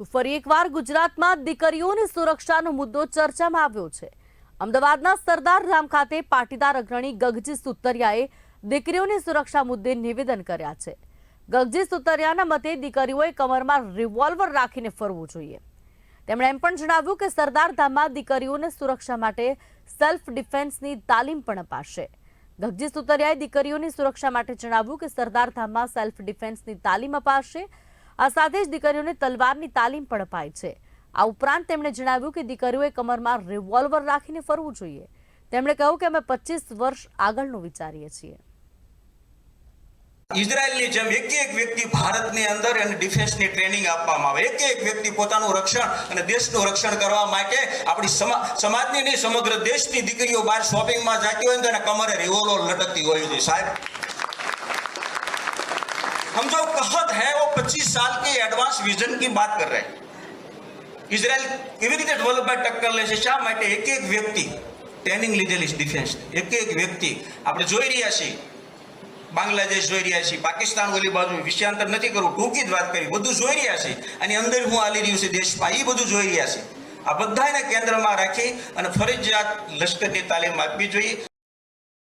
તો ફરી એકવાર ગુજરાતમાં દીકરીઓની સુરક્ષાનો મુદ્દો ચર્ચામાં આવ્યો છે. અમદાવાદના સરદાર ધામ ખાતે પાટીદાર અગ્રણી ગગજી સુતરિયાએ દીકરીઓની સુરક્ષા મુદ્દે નિવેદન કર્યા છે. ગગજી સુતરિયાના મતે દીકરીઓએ કમરમાં રિવોલ્વર રાખીને ફરવું જોઈએ. તેમણે એમ પણ જણાવ્યું કે સરદાર ધામમાં દીકરીઓને સુરક્ષા માટે સેલ્ફ ડિફેન્સની તાલીમ પણ અપાશે. ગગજી સુતરિયાએ દીકરીઓની સુરક્ષા માટે જણાવ્યું કે સરદાર ધામમાં સેલ્ફ ડિફેન્સની તાલીમ અપાશે આ સાથે જ દીકરીઓને તલવારની તાલીમ પણ અપાય છે. આ ઉપરાંત તેમણે જણાવ્યું કે દીકરીઓએ કમરમાં રિવોલ્વર રાખીને ફરવું જોઈએ. તેમણે કહ્યું કે અમે પચીસ વર્ષ આગળનું વિચારીએ છીએ. ઇઝરાયલની જેમ એક એક વ્યક્તિ ભારતની અંદર એને ડિફેન્સની ટ્રેનિંગ આપવામાં આવે. એક એક વ્યક્તિ પોતાનું રક્ષણ અને દેશનું રક્ષણ કરવા માટે આપણી સમાજની નહીં, સમગ્ર દેશની દીકરીઓ બહાર શોપિંગમાં જતી હોય તો એને કમરે રિવોલ્વર લટકતી હોય છે સાહેબ. હમ જો કહત હૈ વો 25 साल के एडवांस विजन की बात कर रहे हैं ઇઝરાયલ કેવી રીતે ડેવલપમેન્ટ ટક્કર લેશે શા માટે એક એક વ્યક્તિ ટ્રેનિંગ લીધેલી છે ડિફેન્સ એક એક વ્યક્તિ આપણે જોઈ રહ્યા છીએ બાંગ્લાદેશ જોઈ રહ્યા છીએ પાકિસ્તાન ઓલી બાજુ વિષયાંતર નથી કરવું ટૂંકી જ વાત કરી બધું જોઈ રહ્યા છીએ અને અંદર હું હાલી રહ્યું છે દેશમાં એ બધું જોઈ રહ્યા છે આ બધાને કેન્દ્રમાં રાખી અને ફરજિયાત લશ્કરની તાલીમ આપવી જોઈએ